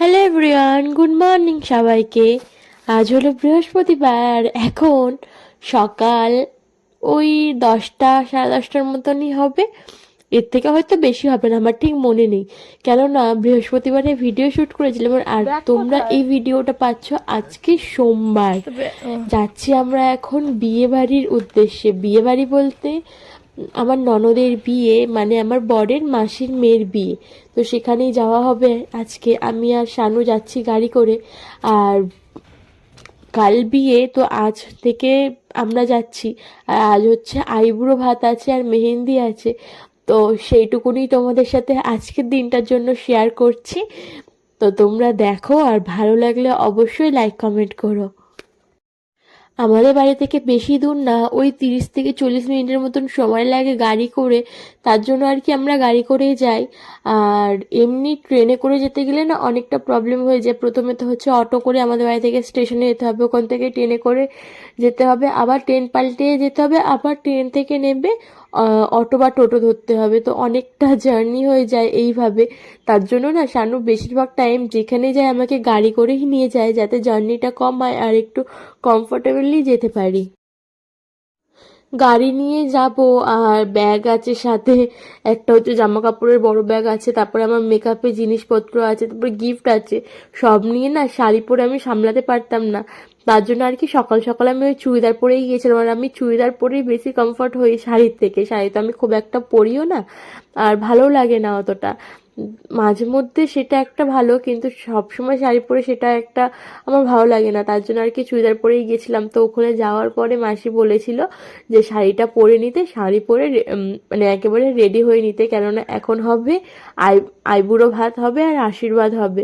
Hello everyone good morning সবাইকে। আজ হলো বৃহস্পতিবার। এখন সকাল ওই দশটা সাড়ে দশটার মতনই হবে। এর থেকে হয়তো বেশি হবে না আমার ঠিক মনে নেই। কেননা বৃহস্পতিবারে ভিডিও শ্যুট করেছিলাম আর তোমরা এই ভিডিওটা পাচ্ছ আজকে সোমবার। যাচ্ছি আমরা এখন বিয়ে বাড়ির উদ্দেশ্যে। বিয়ে বাড়ি বলতে আমার ননদের বিয়ে মানে আমার বরের মাসির মেয়ের বিয়ে। তো সেখানেই যাওয়া হবে। আজকে আমি আর শানু যাচ্ছি গাড়ি করে। আর কাল বিয়ে, তো আজ থেকে আমরা যাচ্ছি। আর আজ হচ্ছে আইবুড়ো ভাত আছে আর মেহেন্দি আছে। তো সেইটুকুনি তোমাদের সাথে আজকের দিনটার জন্য শেয়ার করছি। তো তোমরা দেখো আর ভালো লাগলে অবশ্যই লাইক কমেন্ট করো। আমাদের বাড়ি থেকে বেশি দূর না, ওই তিরিশ থেকে চল্লিশ মিনিটের মতন সময় লাগে গাড়ি করে। তার জন্য আর কি আমরা গাড়ি করেই যাই। আর এমনি ট্রেনে করে যেতে গেলে না অনেকটা প্রবলেম হয়ে যায়। প্রথমে তো হচ্ছে অটো করে আমাদের বাড়ি থেকে স্টেশনে যেতে হবে। ওখান থেকে ট্রেনে করে যেতে হবে। আবার ট্রেন পাল্টে যেতে হবে। আবার ট্রেন থেকে নেবে অটো বা টোটো ধরতে হবে। তো অনেকটা জার্নি হয়ে যায় এইভাবে। তার জন্য না শানু বেশিরভাগ টাইম যেখানে যায় আমাকে গাড়ি করেই নিয়ে যায় যাতে জার্নিটা কম হয় আর একটু কমফোর্টেবলি যেতে পারি। গাড়ি নিয়ে যাব, আর ব্যাগ আছে সাথে। একটা হচ্ছে জামা কাপড়ের বড় ব্যাগ আছে, তারপরে আমার মেকআপের জিনিসপত্র আছে, তারপরে গিফট আছে। সব নিয়ে না শাড়ি পরে আমি সামলাতে পারতাম না। তার জন্য আর কি সকাল সকাল আমি ওই চুড়িদার পরেই গিয়েছিলাম, আর আমি চুড়িদার পরেই বেশি কমফর্ট হই শাড়ির থেকে। শাড়ি তো আমি খুব একটা পরিও না, আর ভালো লাগে না অতটা। মাঝে মধ্যে সেটা একটা ভালো, কিন্তু সবসময় শাড়ি পরে সেটা একটা আমার ভালো লাগে না। তার জন্য আর কি চুড়িদার পরেই গেছিলাম। তো ওখানে যাওয়ার পরে মাসি বলেছিল যে শাড়িটা পরে নিতে, শাড়ি পরে মানে একেবারে রেডি হয়ে নিতে, কেননা এখন হবে, আই, আইবুড়ো ভাত হবে আর আশীর্বাদ হবে।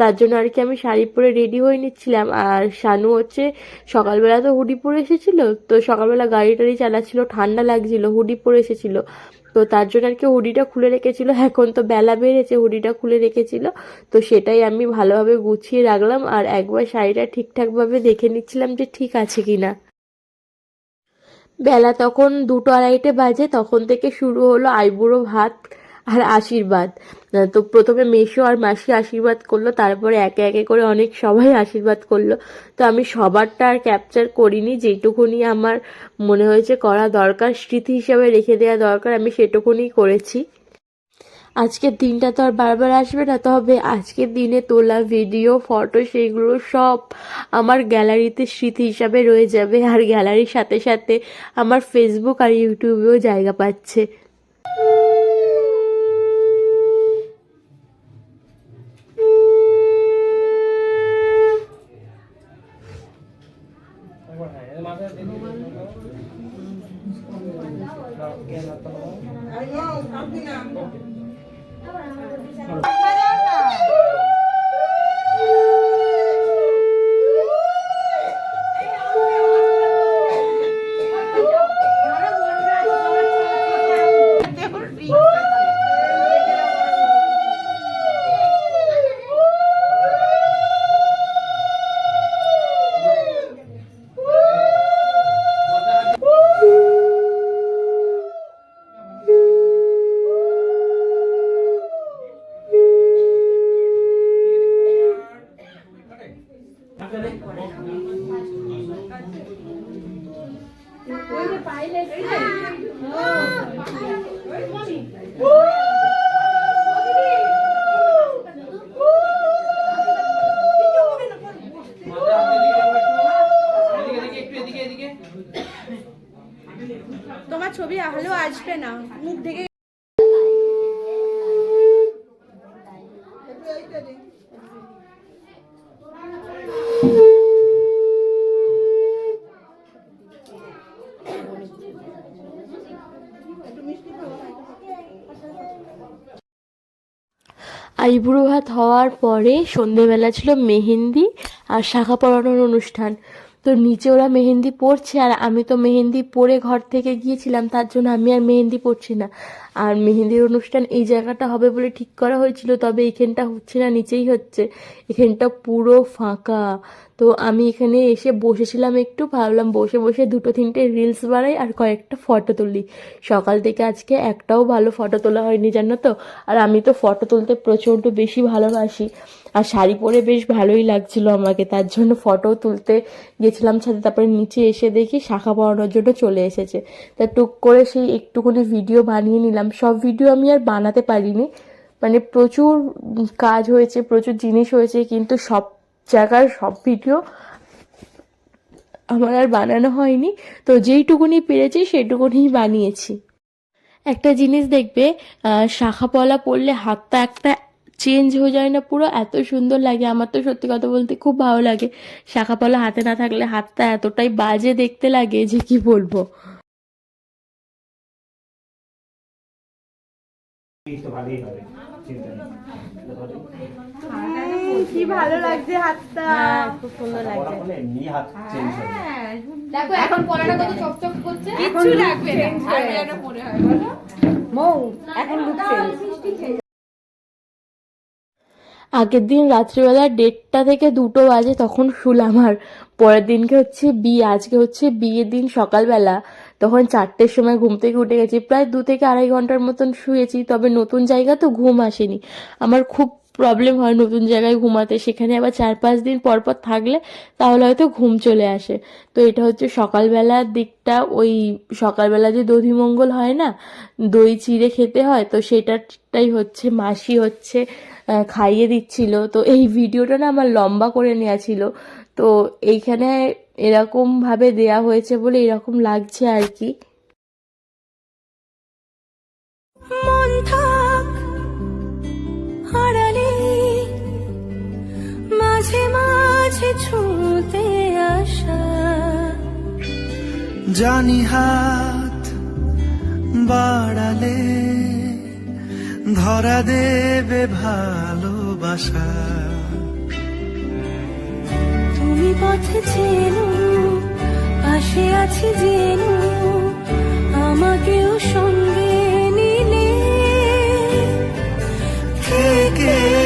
তার জন্য আর কি আমি শাড়ি পরে রেডি হয়ে নিচ্ছিলাম। আর শানু হচ্ছে সকালবেলা তো হুডি পরে এসেছিল, তো সকালবেলা গাড়ি টাড়ি চালাচ্ছিল, ঠান্ডা লাগছিল, হুডি পরে এসেছিল। তো তার জন্য আর কি হুডিটা খুলে রেখেছিল। এখন তো বেলা বেড়েছে, হুডিটা খুলে রেখেছিল। তো সেটাই আমি ভালোভাবে গুছিয়ে রাখলাম আর একবার শাড়িটা ঠিকঠাকভাবে দেখে নিচ্ছিলাম যে ঠিক আছে কি না বেলা তখন দুটো আড়াইটে বাজে, তখন থেকে শুরু হলো আইবুড়ো ভাত। আর আশীর্বাদ। তো প্রথমে মেশো আর মাসি আশীর্বাদ করল, তারপরে একে একে করে অনেক সবাই আশীর্বাদ করল। তো আমি সবারটা আর ক্যাপচার করিনি, যেটুকুনি আমার মনে হয়েছে করা দরকার, স্মৃতি হিসাবে রেখে দেওয়া দরকার, আমি সেটুকুনি করেছি। আজকের দিনটা তো আর বারবার আসবে না, তবে আজকের দিনে তোলা ভিডিও ফটো সেইগুলো সব আমার গ্যালারিতে স্মৃতি হিসাবে রয়ে যাবে, আর গ্যালারির সাথে সাথে আমার ফেসবুক আর ইউটিউবেও জায়গা পাচ্ছে। Adiós, campeón. তোমার ছবি হলেও আসবে না। মুখ ঢেকে আইবুড়ো ভাত হওয়ার পরে সন্ধেবেলা ছিল মেহেন্দি আর শাখা পরানোর অনুষ্ঠান। তো নিচে ওরা মেহেন্দি পড়ছে আর আমি তো মেহেন্দি পরে ঘর থেকে গিয়েছিলাম, তার জন্য আমি আর মেহেন্দি পড়ছি না। আর মেহেন্দির অনুষ্ঠান এই জায়গাটা হবে বলে ঠিক করা হয়েছিল, তবে এখানটা হচ্ছে না, নিচেই হচ্ছে। এখানটা পুরো ফাঁকা। তো আমি এখানে এসে বসেছিলাম একটু, ভাবলাম বসে বসে দুটো তিনটে রিলস বানাই আর কয়েকটা ফটো তুলি। সকাল থেকে আজকে একটাও ভালো ফটো তোলা হয়নি, জানো তো? আর আমি তো ফটো তুলতে প্রচণ্ড বেশি ভালোবাসি। আর শাড়ি পরে বেশ ভালোই লাগছিল আমাকে, তার জন্য ফটো তুলতে গেছিলাম ছাদে, তারপরে নিচে এসে দেখি শাখা পরানোর জন্য চলে এসেছে। তা টুক করে সেই একটুখানি ভিডিও বানিয়ে নিলাম। সব ভিডিও আমি আর বানাতে পারিনি। মানে প্রচুর কাজ হয়েছে, প্রচুর জিনিস হয়েছে, কিন্তু সব জায়গার সব ভিডিও আমার আর বানানো হয়নি। তো যেইটুকুনি পেরেছি সেইটুকুনি বানিয়েছি। একটা জিনিস দেখবে শাখা পলা পরলে হাতটা একটা চেঞ্জ হয়ে যায় না পুরো, এত সুন্দর লাগে। আমার তো সত্যি কথা বলতে খুব ভালো লাগে। শাখা পলা হাতে না থাকলে হাতটা এতটাই বাজে দেখতে লাগে যে কি বলব। তো ভালোই হবে চিন্তা নেই। কি ভালো লাগছে হাতটা। খুব সুন্দর লাগছে। এমনি হাত চেঞ্জ দেখো এখন পলাটা কত চকচক করছে? কিচ্ছু লাগবে না। আর যেন মনে হয় বলো। মৌ এখন লুক আগের দিন রাত্রিবেলা দেড়টা থেকে দুটো বাজে তখন শুলাম আর পরের দিনকে হচ্ছে বিয়ে আজকে হচ্ছে বিয়ের দিন সকালবেলা। তখন চারটের সময় ঘুম থেকে উঠে গেছি। প্রায় দু থেকে আড়াই ঘণ্টার মতন শুয়েছি, তবে নতুন জায়গা তো ঘুম আসেনি। আমার খুব প্রবলেম হয় নতুন জায়গায় ঘুমাতে। সেখানে আবার চার পাঁচ দিন পর পর থাকলে তাহলে হয়তো ঘুম চলে আসে। তো এটা হচ্ছে সকালবেলার দিকটা। ওই সকালবেলা যে দধিমঙ্গল হয় না, দই চিড়ে খেতে হয়, তো সেটাটাই হচ্ছে, মাসি হচ্ছে খাইয়ে দিচ্ছিল। তো এই ভিডিওটা না আমার লম্বা করে নেওয়া ছিল। তো এইখানে এরকম ভাবে দেয়া হয়েছে বলে এরকম লাগছে আর কি। মন মাঝে মাঝে ছুঁতে আসা। জানি হাত বাড়ালে ধরা দেবে ভালোবাসা। পথে চেনো পাশে আছি জেনো আমাকেও সঙ্গে নিলে। থেকে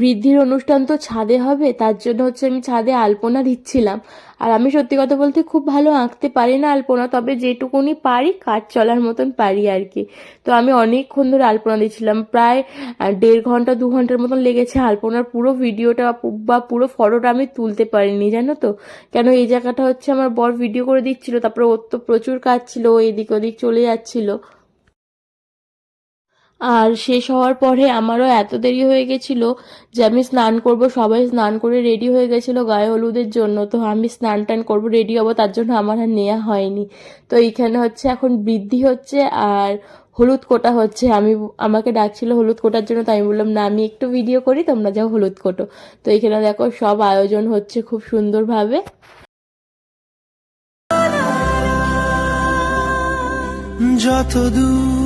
বৃদ্ধির অনুষ্ঠান তো ছাদে হবে, তার জন্য হচ্ছে আমি ছাদে আলপনা দিচ্ছিলাম। আর আমি সত্যি কথা বলতে খুব ভালো আঁকতে পারি না আলপনা, তবে যেটুকুনি পারি কাজ চলার মতন পারি আর কি। তো আমি অনেকক্ষণ ধরে আলপনা দিচ্ছিলাম, প্রায় দেড় ঘণ্টা, দু ঘণ্টার মতন লেগেছে আলপনার পুরো ভিডিওটা বা পুরো ফটোটা আমি তুলতে পারিনি, জানো তো? কেন এই জায়গাটা হচ্ছে আমার বর ভিডিও করে দিচ্ছিল, তারপরে ওর তো প্রচুর কাজ ছিল এদিক ওদিক চলে যাচ্ছিল। আর শেষ হওয়ার পরে আমারও এত দেরি হয়ে গেছিল যে আমি স্নান করব, সবাই স্নান করে রেডি হয়ে গেছিল গায়ে হলুদের জন্য। তো আমি স্নান টান করব রেডি হব, তার জন্য আমার আর নেওয়া হয়নি। তো এইখানে হচ্ছে এখন বৃদ্ধি হচ্ছে আর হলুদ কোটা হচ্ছে। আমি, আমাকে ডাকছিল হলুদ কোটার জন্য তো আমি বললাম, না, আমি একটু ভিডিও করি, তোমরা যাও হলুদ কোটো। তো এখানে দেখো সব আয়োজন হচ্ছে খুব সুন্দরভাবে। যত দূর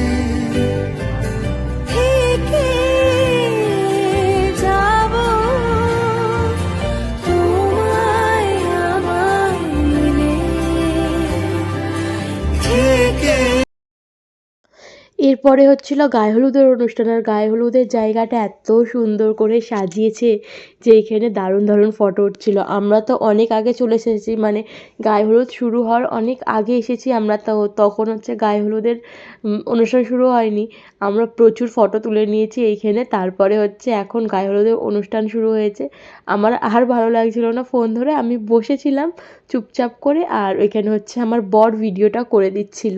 এরপরে হচ্ছিল গায়ে হলুদের অনুষ্ঠান, আর গায়ে হলুদের জায়গাটা এত সুন্দর করে সাজিয়েছে যে এইখানে দারুণ দারুণ ফটো উঠছিল। আমরা তো অনেক আগে চলে এসেছি মানে গায়ে হলুদ শুরু হওয়ার অনেক আগে এসেছি আমরা, তো তখন হচ্ছে গায়ে হলুদের অনুষ্ঠান শুরু হয়নি। আমরা প্রচুর ফটো তুলে নিয়েছি এইখানে, তারপরে হচ্ছে এখন গায়ে হলুদের অনুষ্ঠান শুরু হয়েছে। আমার আর ভালো লাগছিল না ফোন ধরে, আমি বসেছিলাম চুপচাপ করে, আর ওইখানে হচ্ছে আমার বর ভিডিওটা করে দিচ্ছিল।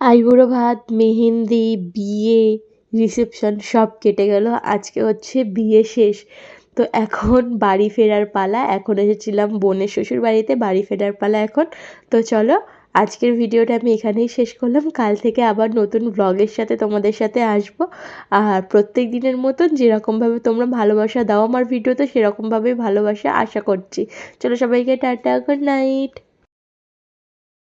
আইবুড়ো ভাত মেহেন্দি বিয়ে রিসেপশন সব কেটে গেল। আজকে হচ্ছে বিয়ে শেষ। তো এখন বাড়ি ফেরার পালা, এখন এসেছিলাম বোনের শ্বশুর বাড়িতে, বাড়ি ফেরার পালা এখন। তো চলো, আজকের ভিডিওটা আমি এখানেই শেষ করলাম। কাল থেকে আবার নতুন ব্লগের সাথে তোমাদের সাথে আসব। আর প্রত্যেক দিনের মতন যেরকমভাবে তোমরা ভালোবাসা দাও আমার ভিডিওতে, সেরকমভাবেই ভালোবাসা আশা করছি। চলো সবাইকে টাটা, গুড নাইট।